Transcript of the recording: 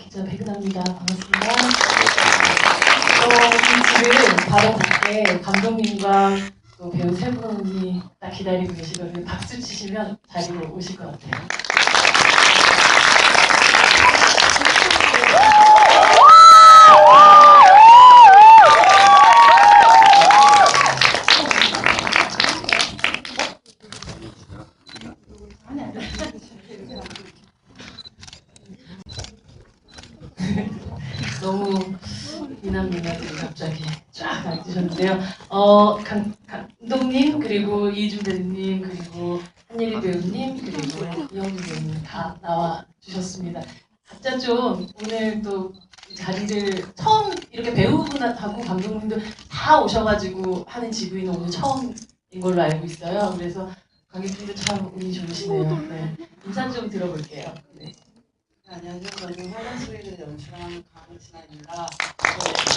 기자 백은하입니다. 반갑습니다. 어, 지금 바로 밖에 감독님과 또 배우 세 분이 딱 기다리고 계시거든요. 박수 치시면 자리로 오실 것 같아요. 너무 미남미남들이 갑자기 쫙 앉으셨는데요. 어, 감, 감독님, 그리고 이준 대리님, 그리고 한예리 배우님, 그리고 이영주 배우님 다 나와 주셨습니다. 각자 좀 오늘 또 자리를 처음 이렇게 배우분하고 감독님도 다 오셔가지고 하는 지구인은 오늘 처음인 걸로 알고 있어요. 그래서 관객분들 참 운이 좋으시네요. 네. 인사 좀 들어볼게요. 네. 네, 안녕하세요. 저는 화장소리를 연출한 강진아입니다. 저